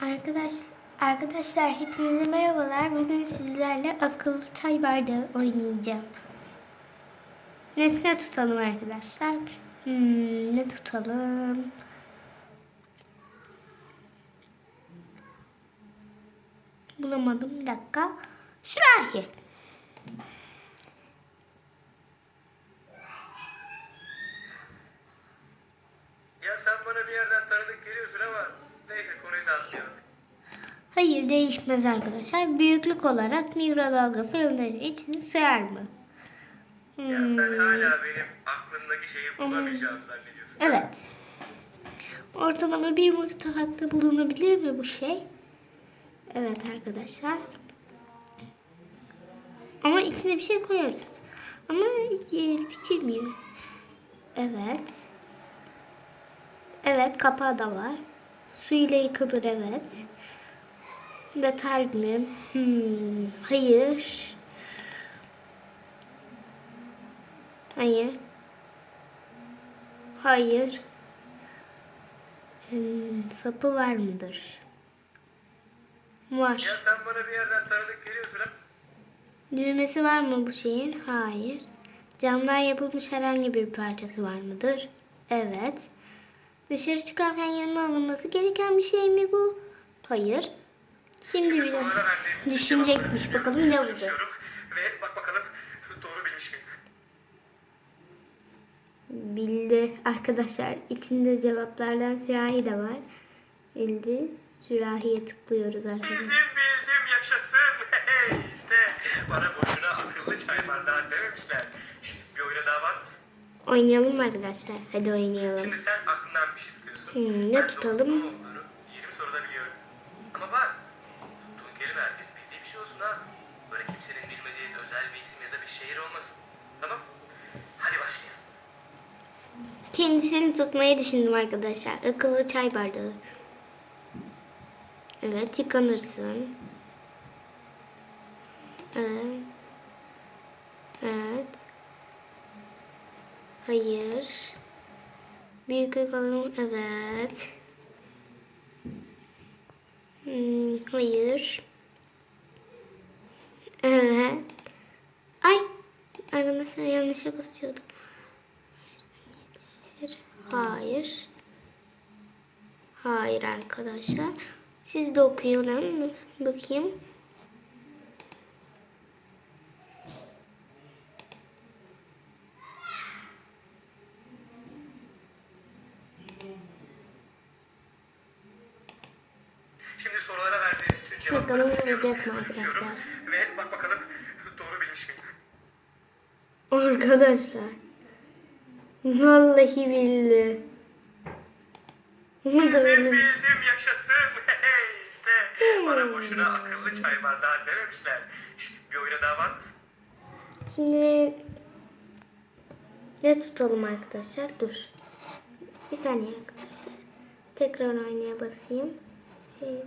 Arkadaş, arkadaşlar hepinize merhabalar. Bugün sizlerle akıllı çay bardağı oynayacağım. Nesne tutalım arkadaşlar. Hmm, ne tutalım? Bulamadım bir dakika. Sürahi. Ya sen bana bir yerden tanıdık geliyorsun ama neyse konuyu dağıtmayalım. Hayır değişmez arkadaşlar. Büyüklük olarak mikrodalga fırınları için sığar mı? Ya sen Hmm. hala benim aklımdaki şeyi bulamayacağımı zannediyorsun. Evet. Ortalama bir mutfakta bulunabilir mi bu şey? Evet arkadaşlar. Ama içine bir şey koyarız. Ama yer pişirmiyor. Evet. Evet kapağı da var. Su ile yıkılır evet. Metal mi? Hmm, hayır. Hayır. Hayır. Hmm, sapı var mıdır? Var. Ya sen bana bir yerden tanıdık geliyorsun ha? Düğmesi var mı bu şeyin? Hayır. Camdan yapılmış herhangi bir parçası var mıdır? Evet. Dışarı çıkarken yanına alınması gereken bir şey mi bu? Hayır. Şimdi bir verdiğim düşünecekmiş bakalım ne küçümsüyorum Ve bak bakalım doğru bilmiş miyim? Bildi arkadaşlar. İçinde cevaplardan sürahi de var. Bildi. Sürahiye tıklıyoruz arkadaşlar. Bildim bildim yaşasın. Hey, işte bana boşuna akıllı çay bardağı dememişler. Şimdi bir oyuna daha var mısın? Oynayalım mı arkadaşlar? Hadi oynayalım. Şimdi sen aklından bir şey tutuyorsun. Hmm, ne ben tutalım? ne olduğunu 20 soruda biliyorum. Ama bak kelime herkes bildiği bir şey olsun ha. Böyle kimsenin bilmediği özel bir isim ya da bir şehir olmasın. Tamam? Hadi başlayalım. Kendisini tutmayı düşündüm arkadaşlar. Akıllı çay bardağı. Evet yıkanırsın. Evet. Evet. Hayır. Büyüklük alalım. Evet. Hmm, hayır. Evet. Ay. Arkadaşlar yanlışa basıyordum. Hayır. Hayır arkadaşlar. Siz de okuyun lan. Bakayım. Şimdi sorulara verdiğim bütün cevapları Bakalım düşünüyorum, olacak mı küçümsüyorum arkadaşlar? Ve bak bakalım doğru bilmiş miyim? Arkadaşlar. Vallahi bildi. Bildim bildim yaşasın. İşte bana boşuna akıllı çay bardağı dememişler. Şimdi bir oyuna daha var mısın? Şimdi ne tutalım arkadaşlar? Dur. Bir saniye arkadaşlar. Tekrar oynaya basayım. Şey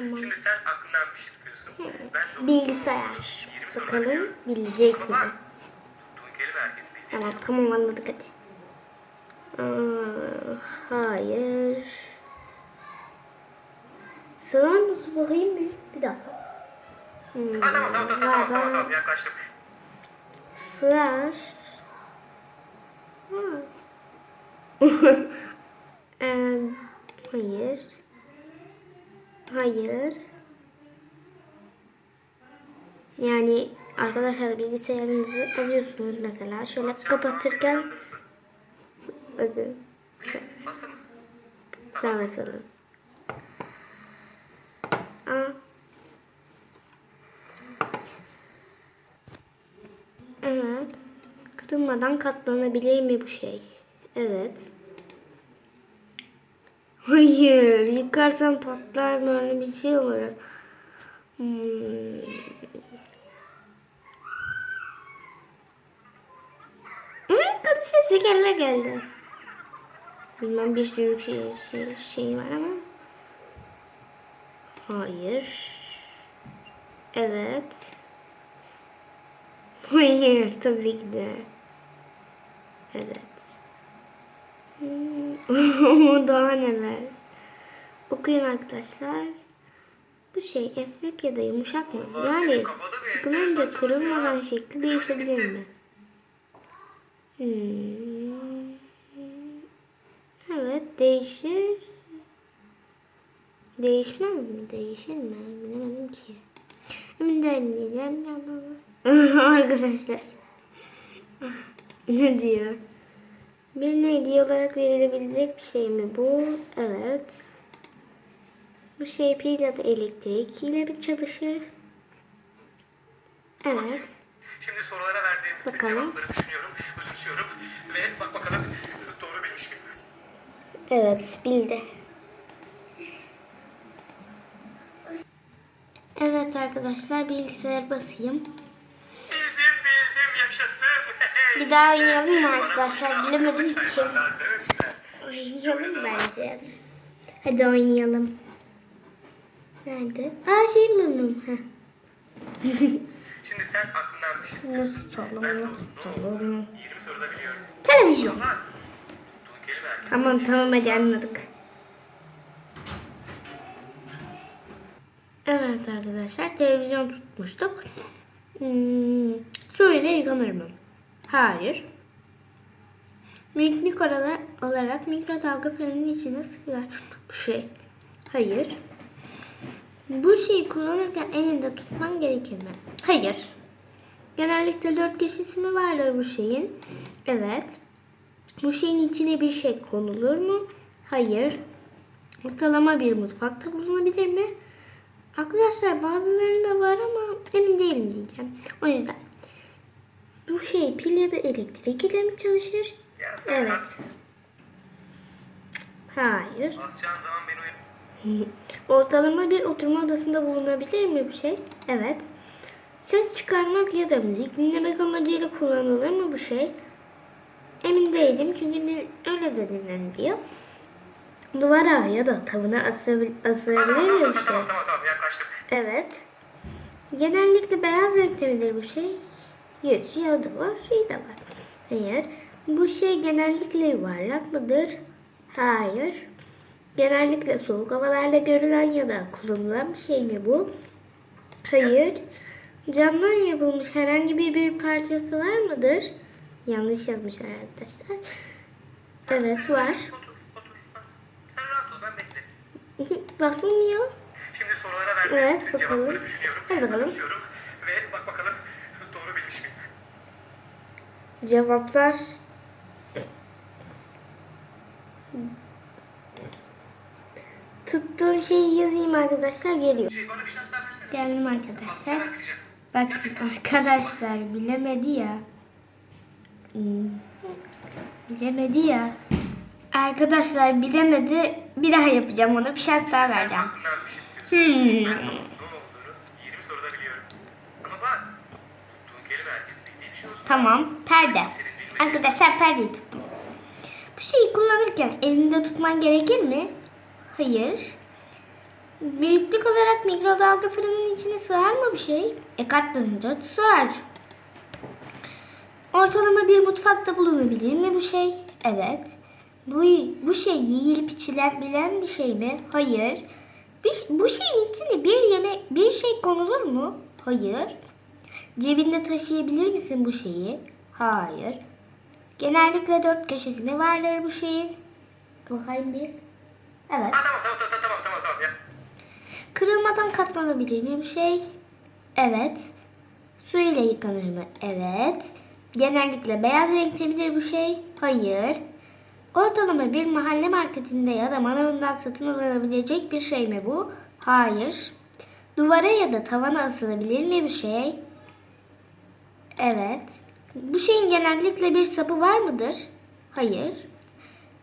Tamam. Şimdi sen aklından bir şey tutuyorsun. Ben de Bilgisayar. 20 soruda Bakalım bilecek mi? tuttuğun kelime herkes Tamam tamam anladık hadi. Aa, hayır. Sığar mısın bakayım bir? Bir dakika. Hmm, Ha, tamam tamam tamam tamam tamam, tamam yaklaştım. Sığar. Ha. Em, hayır. Hayır. Yani arkadaşlar bilgisayarınızı alıyorsunuz mesela. Şöyle Basacağım kapatırken bakın. Daha mesela. Aa. Evet. Kırılmadan katlanabilir mi bu şey? Evet. Hayır. Yıkarsan patlar böyle bir şey olur. Hmm. Hı, Kadışa şekerle geldi. Bilmem bir sürü şey, şey, şey var ama. Hayır. Evet. Hayır tabii ki de. Evet. Hmm, Daha neler? Okuyun arkadaşlar. Bu şey esnek ya da yumuşak mı? Yani sıkılınca kırılmadan şekli değişebilir mi? Hmm. Evet değişir. Değişmez mi? Değişir mi? Bilemedim ki. Emin değilim. Arkadaşlar. ne diyor? Birine hediye olarak verilebilecek bir şey mi bu? Evet. Bu şey pil ya da elektrik ile bir çalışır. Evet. Şimdi sorulara verdiğim Bakalım. cevapları düşünüyorum, özümsüyorum ve bak bakalım doğru bilmiş miyim? Evet bildi. Evet arkadaşlar bilgisayar basayım. Bildim bildim yaşasın. Bir daha oynayalım mı arkadaşlar? Bilemedim ki. Oynayalım bence. Hadi oynayalım. Nerede? Aa şey buldum. Heh. Şimdi sen aklından bir şey Ne tutuyorsun. tutalım, Ben ne o- ne tutalım? olduğunu 20 soruda biliyorum. Televizyon. Aman tamam hadi anladık. Evet arkadaşlar televizyon tutmuştuk. Hmm, su ile yıkanır mı? Hayır. Miknik olarak, mikrodalga fırının içine sıkılar. Bu şey. Hayır. Bu şeyi kullanırken elinde tutman gerekir mi? Hayır. Genellikle dört köşesi mi vardır bu şeyin? Evet. Bu şeyin içine bir şey konulur mu? Hayır. Ortalama bir mutfakta bulunabilir mi? Arkadaşlar bazılarında var ama emin değilim diyeceğim. O yüzden bu şey pil ya da elektrik ile mi çalışır? Sen Evet. Hayır. basacağın zaman beni uyan. Ortalama bir oturma odasında bulunabilir mi bu şey? Evet. Ses çıkarmak ya da müzik dinlemek amacıyla kullanılır mı bu şey? Emin değilim çünkü öyle de dinleniliyor. Duvara ya da Tamam asılabilir tamam mi bu şey? tamam tamam tamam yaklaştık. Evet. Genellikle beyaz renkte midir bu şey? Yes, siyah da var, şey de var. Hayır. Bu şey genellikle yuvarlak mıdır? Hayır. Genellikle soğuk havalarda görülen ya da kullanılan bir şey mi bu? Hayır. Camdan yapılmış herhangi bir, bir parçası var mıdır? Yanlış yazmışlar arkadaşlar. Evet var. Sen rahat ol ben bekle. Basılmıyor. Şimdi sorulara verdiğim Evet, bakalım. cevapları düşünüyorum, Hadi bakalım. ve bak bakalım? Cevaplar Tuttuğum şeyi yazayım arkadaşlar geliyor. Şey. Geldim arkadaşlar. Bak arkadaşlar bilemedi ya. Hmm. Bilemedi ya. Arkadaşlar bilemedi. Bir daha yapacağım ona bir şans daha vereceğim. Hmm. Ben de onun ne olduğunu 20 soruda biliyorum. Ama bak tuttuğun kelime herkes bildiği bir şey olsun. Tamam perde. Arkadaşlar perdeyi tuttum. Bu şeyi kullanırken elinde tutman gerekir mi? Hayır. Büyüklük olarak mikrodalga fırının içine sığar mı bu şey? E katlanınca sığar. Ortalama bir mutfakta bulunabilir mi bu şey? Evet. Bu, bu şey yiyilip içilebilen bir şey mi? Hayır. Bir, bu şeyin içine bir yeme bir şey konulur mu? Hayır. Cebinde taşıyabilir misin bu şeyi? Hayır. Genellikle dört köşesi mi vardır bu şeyin? Bakayım bir. Evet. Tamam tamam tamam tamam tamam tamam ya. Kırılmadan katlanabilir mi bu şey? Evet. Su ile yıkanır mı? Evet. Genellikle beyaz renkte midir bu şey? Hayır. Ortalama bir mahalle marketinde ya da manavından satın alınabilecek bir şey mi bu? Hayır. Duvara ya da tavana asılabilir mi bu şey? Evet. Bu şeyin genellikle bir sapı var mıdır? Hayır.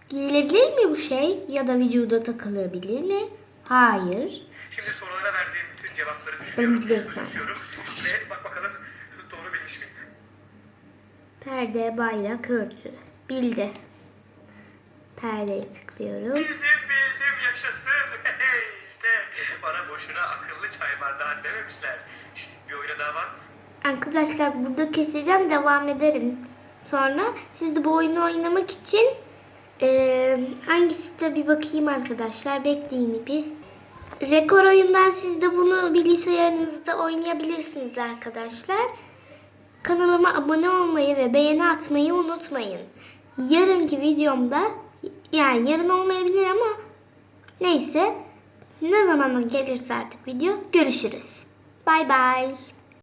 Giyilebilir mi bu şey ya da vücuda takılabilir mi? Hayır. Şimdi sorulara verdiğim bütün cevapları düşünüyorum, özümsüyorum ve bak bakalım doğru bilmiş miyim? Perde, bayrak, örtü. Bildi. Perdeye tıklıyorum. Bildim bildim yaşasın. işte bana boşuna akıllı çay bardağı dememişler. Şşt, bir oyuna daha var mısın? Arkadaşlar burada keseceğim devam ederim. Sonra siz de bu oyunu oynamak için Ee, hangisi de bir bakayım arkadaşlar. Bekleyin bir. Rekor oyundan siz de bunu bilgisayarınızda oynayabilirsiniz arkadaşlar. Kanalıma abone olmayı ve beğeni atmayı unutmayın. Yarınki videomda yani yarın olmayabilir ama neyse ne zaman gelirse artık video görüşürüz. Bay bay.